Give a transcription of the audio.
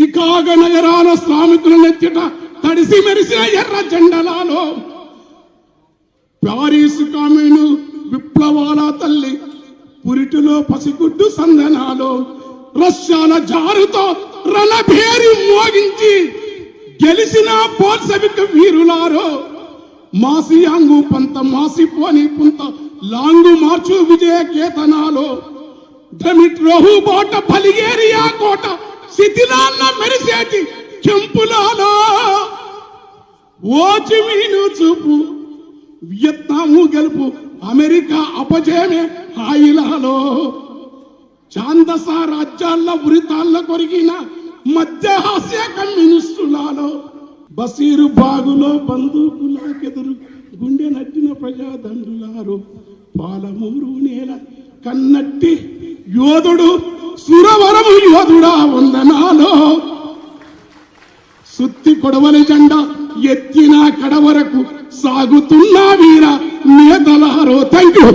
చికాగ నగరాల శ్రామికుల నెత్తిట తడిసి మెరిసిన ఎర్ర జెండలాలో. ప్యారీస్ కామెను విప్లవాల తల్లి పురిటిలో పసిగుడ్డు సందనాలు రష్యాల జారుతో రణభేరి మోగించి గెలిచిన పోల్సవిక వీరులారో. మాసియాంగు పంత మాసిపోని పుంత లాంగు మార్చు విజయ కేతనాలో. డమిట్రోహు బాట పలిగేరియా కోట శిథిలాన్న మెరిసేటి చెంపులలో. ఓచిమీను చూపు వియత్నాము గెలుపు అమెరికా అపజయమే హాయిలాలో చాందస రాజ్యాల ఉరితాళ్ళ కొరిగిన మధ్య హాస్య కమ్యూనిస్టులాలో. బసీరు బాగులో బందూకులాకెదురు గుండె నట్టిన ప్రజాదండులారు పాలమూరు నేల కన్నట్టి యోధుడు సురవరము యోధుడా వందనాలో. సుత్తి కొడవల జెండా ఎత్తిన కడవరకు సాగుతున్నా వీర నేతలారో థ్యాంక్ యూ